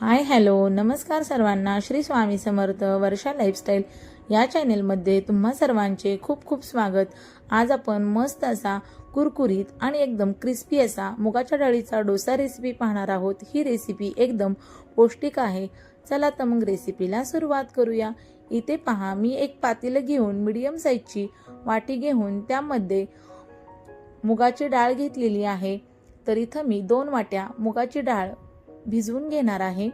Hi hello. नमस्कार सर्वांना. श्री स्वामी समर्थ वर्षा lifestyle या चॅनेलमध्ये तुम्हा सर्वांचे खूप खूप स्वागत. आज आपण मस्त असा कुरकुरीत आणि एकदम क्रिस्पी असा मुगाच्या डाळीचा डोसा रेसिपी पाहणार आहोत. ही रेसिपी एकदम पौष्टिक आहे. चला तर मग रेसिपीला सुरुवात करूया. इथे पहा मी एक पातेलं घेऊन मीडियम साईजची वाटी घेऊन त्यामध्ये मुगाची डाळ घेतलेली आहे. तर इथं मी दोन वाट्या मुगाची डाळ भिजवून घेणार आहे.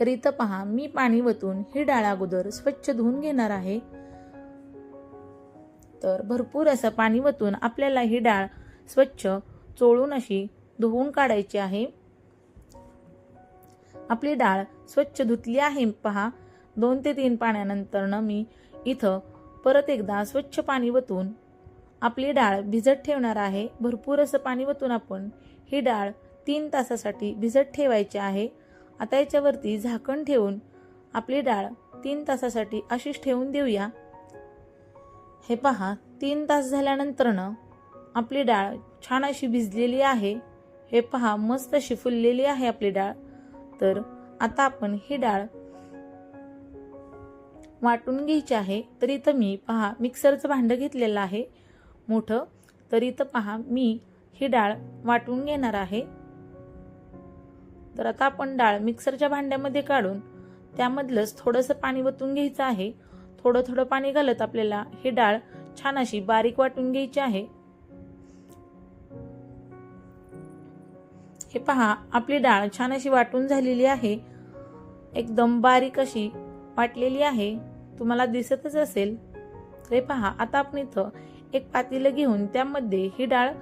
तर इथं पहा मी पाणी वतून ही डाळ अगोदर स्वच्छ धुवून घेणार आहे. तर भरपूर असं पाणी वतून आपल्याला ही डाळ स्वच्छ चोळून अशी धुवून काढायची आहे. आपली डाळ स्वच्छ धुतली आहे. पहा दोन ते तीन पाण्यानंतरनं मी इथं परत एकदा स्वच्छ पाणी वतून आपली डाळ भिजत ठेवणार आहे. भरपूर असं पाणी वतून आपण ही डाळ तीन तासासाठी भिजत ठेवायची आहे. आता याच्यावरती झाकण ठेवून आपली डाळ तीन तासासाठी अशीच ठेवून देऊया. हे पहा तीन तास झाल्यानंतरनं आपली डाळ छान अशी भिजलेली आहे. हे पहा मस्त अशी फुललेली आहे आपली डाळ. तर आता आपण ही डाळ वाटून घ्यायची आहे. तर इथं मी पहा मिक्सरचं भांडं घेतलेलं आहे. मोठं. तर इथं पहा मी ही डाळ वाटून घेणार आहे. तर आता आपण डाळ मिक्सरच्या भांड्यामध्ये काढून त्यामधलंच थोडंसं पाणी वतून घ्यायचं आहे. थोडं थोडं पाणी घालत आपल्याला ही डाळ छान अशी बारीक वाटून घ्यायची आहे. हे पहा आपली डाळ छान अशी वाटून झालेली आहे. एकदम बारीक अशी वाटलेली आहे. तुम्हाला दिसतच असेल. हे पहा आता आपण इथं एक पातेलं घेऊन त्यामध्ये ही डाळ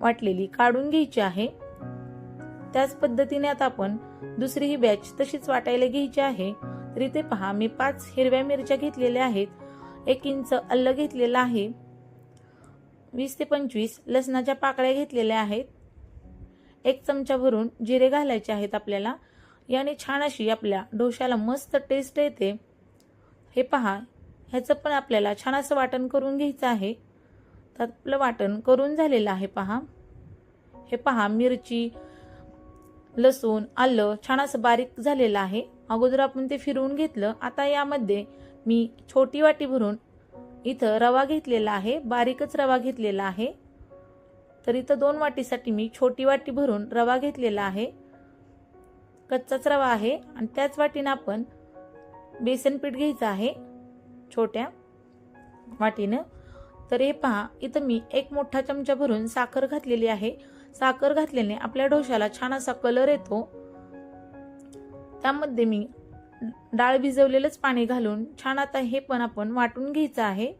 वाटलेली काढून घ्यायची आहे. त्याच पद्धतीने आता आपण दुसरी ही बॅच तशीच वाटायला घ्यायची आहे. तरी ते पहा मी पाच हिरव्या मिरच्या घेतलेल्या आहेत. एक इंच अल्ल घेतलेलं आहे. वीस ते पंचवीस लसणाच्या पाकळ्या घेतलेल्या आहेत. एक चमचा भरून जिरे घालायचे आहेत आपल्याला. याने छान अशी आपल्या डोश्याला मस्त टेस्ट येते. हे पहा ह्याचं पण आपल्याला छान असं वाटण करून घ्यायचं आहे. तर आपलं वाटण करून झालेलं आहे पहा. हे पहा मिरची लसूण आलं छान असं बारीक झालेलं आहे. अगोदर आपण ते फिरवून घेतलं. आता यामध्ये मी छोटी वाटी भरून इथं रवा घेतलेला आहे. बारीकच रवा घेतलेला आहे. तर इथं दोन वाटीसाठी मी छोटी वाटी भरून रवा घेतलेला आहे. कच्चाच रवा आहे. आणि त्याच वाटीनं आपण बेसन पीठ घ्यायचं आहे. छोट्या वाटीनं. तर हे पहा इथं मी एक मोठा चमचा भरून साखर घातलेली आहे. साखर घातल्याने आपल्या डोशाला छान असा कलर येतो. त्यामध्ये मी डाळ भिजवलेलंच पाणी घालून छान आता हे पण आपण वाटून घ्यायचं आहे.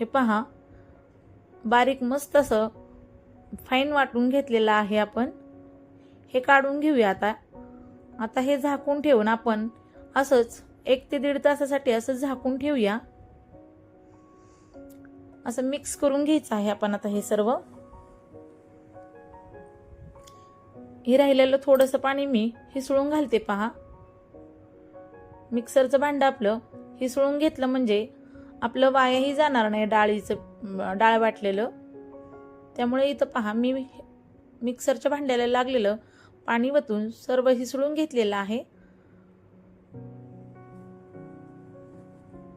हे पहा बारीक मस्त असं फाईन वाटून घेतलेलं आहे आपण. हे काढून घेऊया आता. आता हे झाकून ठेवून आपण असंच एक ते दीड तासासाठी असं झाकून ठेवूया. असं मिक्स करून घ्यायचं आहे आपण आता हे सर्व. हे राहिलेलं थोडंसं पाणी मी हिसळून घालते पहा. मिक्सरचं भांडं आपलं हिसळून घेतलं म्हणजे आपलं वायाही जाणार नाही डाळीचं डाळ वाटलेलं. त्यामुळे इथं पहा मी मिक्सरच्या भांड्याला लागलेलं पाणी वतून सर्व हिसळून घेतलेलं आहे.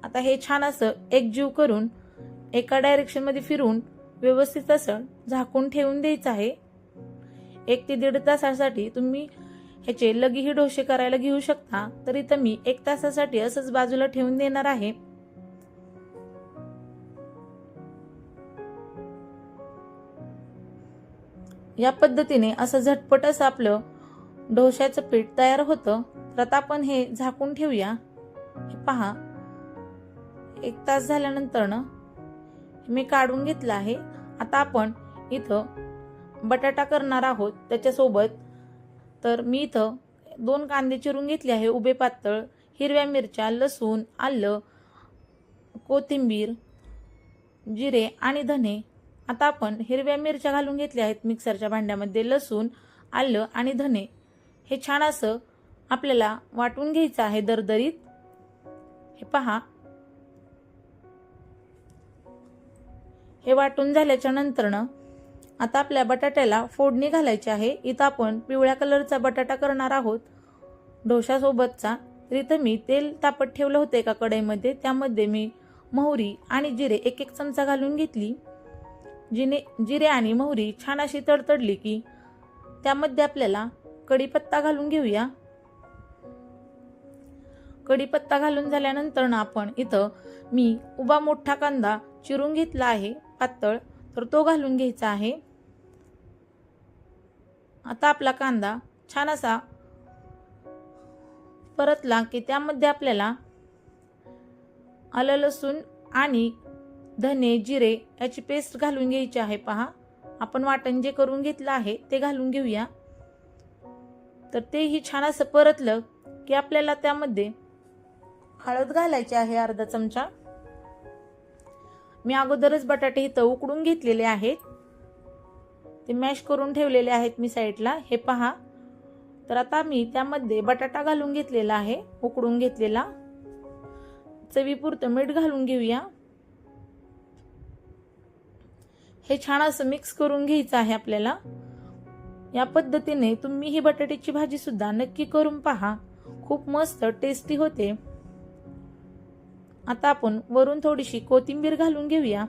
आता हे छान असं एकजीव करून एका डायरेक्शनमध्ये फिरून व्यवस्थित असं झाकून ठेवून द्यायचं आहे. एक ते दीड तासासाठी तुम्ही ह्याचे लगीही डोसे करायला घेऊ शकता तर इथं मी एक तासासाठी असंच बाजूला ठेवून देणार आहे. या पद्धतीने असं झटपट असं आपलं डोश्याचं पीठ तयार होतं. तर आता आपण हे झाकून ठेवूया. हे पहा. एक तास झाल्यानंतरनं मी काढून घेतलं आहे. आता आपण इथं बटाटा करणार आहोत त्याच्यासोबत. तर मी इथं दोन कांदे चिरून घेतले आहे. उभे पातळ हिरव्या मिरच्या लसूण आलं कोथिंबीर जिरे आणि धने. आता आपण हिरव्या मिरच्या घालून घेतल्या आहेत मिक्सरच्या भांड्यामध्ये. लसूण आलं आणि धने. हे छान असं आपल्याला वाटून घ्यायचं आहे दरदरीत. हे पहा. हे वाटून झाल्याच्या नंतरनं आता आपल्या बटाट्याला फोडणी घालायची आहे. इथं आपण पिवळ्या कलरचा बटाटा करणार आहोत. डोशासोबतचा तर इथं मी तेल तापत ठेवलं होतं एका कढईमध्ये. त्यामध्ये मी मोहरी आणि जिरे एक एक चमचा घालून घेतली. जिने जिरे आणि मोहरी छान अशी तडतडली की त्यामध्ये आपल्याला कढीपत्ता घालून घेऊया. कढीपत्ता घालून झाल्यानंतर ना आपण इथं मी उभा मोठा कांदा चिरून घेतला आहे. पातळ तर तो घालून घ्यायचा आहे. आता आपला कांदा छान असा परतला की त्यामध्ये आपल्याला आलं लसूण आणि धने जिरे याची पेस्ट घालून घ्यायची आहे. पहा आपण वाटण जे करून घेतलं आहे ते घालून घेऊया. तर तेही छान असं परतलं की आपल्याला त्यामध्ये हळद घालायची आहे अर्धा चमचा. मी अगोदरच बटाटे इथं उकडून घेतलेले आहेत. ते मॅश करून ठेवलेले आहेत मी साईडला हे पहा. तर आता मी त्यामध्ये बटाटा घालून घेतलेला आहे. उकडून घेतलेला. चवीपुरतं मीठ घालून घेऊया. हे छान असं मिक्स करून घ्यायचं आहे आपल्याला. या पद्धतीने तुम्ही ही बटाट्याची भाजी सुद्धा नक्की करून पहा. खूप मस्त टेस्टी होते. आता आपण वरून थोडीशी कोथिंबीर घालून घेऊया.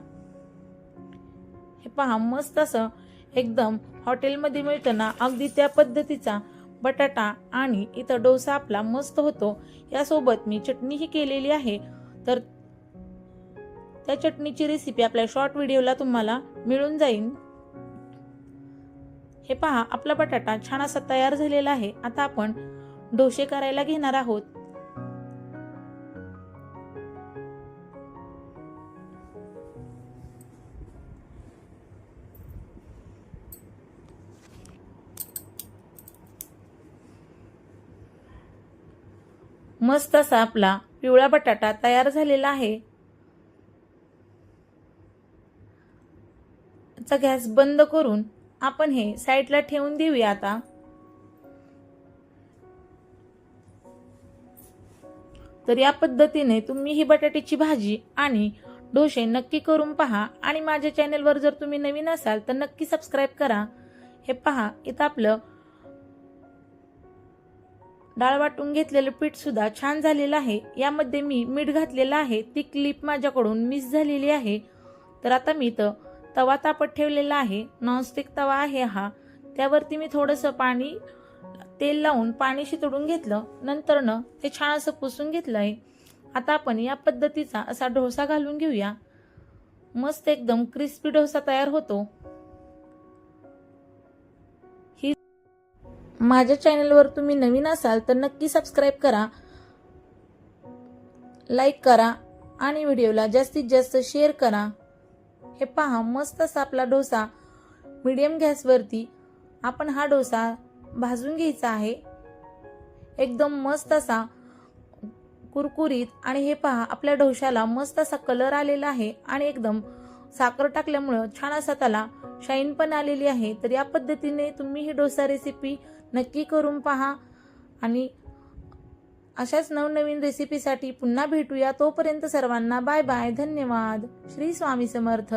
हे पहा मस्त असं एकदम हॉटेलमध्ये मिळतं ना अगदी त्या पद्धतीचा बटाटा आणि इथं डोसा आपला मस्त होतो. यासोबत मी चटणीही केलेली आहे. तर त्या चटणीची रेसिपी आपल्या शॉर्ट व्हिडिओला तुम्हाला मिळून जाईल हे पहा आपला बटाटा छान असा तयार झालेला आहे. आता आपण डोसे करायला घेणार आहोत. मस्त असा आपला पिवळा बटाटा तयार झालेला आहे. चा गॅस बंद करून आपण हे साईडला ठेवून देऊया आता. तर या पद्धतीने तुम्ही ही बटाट्याची भाजी आणि डोसे नक्की करून पहा आणि माझ्या चॅनेलवर जर तुम्ही नवीन असाल तर नक्की सबस्क्राईब करा. हे पहा इथं आपलं डाळ वाटून घेतलेलं पीठ सुद्धा छान झालेलं आहे. यामध्ये मी मीठ घातलेलं आहे. ती क्लिप माझ्याकडून मिस झालेली आहे. तर आता मी इथं तवा तापत ठेवलेला आहे. नॉनस्टिक तवा आहे हा. त्यावरती मी थोडंसं पाणी तेल लावून पाणी शितडून घेतलं. नंतरनं ते छान असं पुसून घेतलं आहे. आता आपण या पद्धतीचा असा डोसा घालून घेऊया. मस्त एकदम क्रिस्पी डोसा तयार होतो. माझ्या चॅनलवर तुम्ही नवीन असाल तर नक्की सबस्क्राईब करा लाईक करा आणि व्हिडिओला जास्तीत जास्त शेअर करा. हे पहा मस्त असा आपला डोसा मीडियम गॅसवरती आपण हा डोसा भाजून घ्यायचा आहे. एकदम मस्त असा कुरकुरीत आणि हे पहा आपल्या डोशाला मस्त असा कलर आलेला आहे आणि एकदम साखर टाकल्यामुळं छान असा त्याला शाईन पण आलेली आहे. तर या पद्धतीने तुम्ही ही डोसा रेसिपी नक्की करून पहा. आणि अशाच नवनवीन रेसिपीसाठी पुन्हा भेटूया. तोपर्यंत सर्वांना बाय बाय धन्यवाद. श्री स्वामी समर्थ.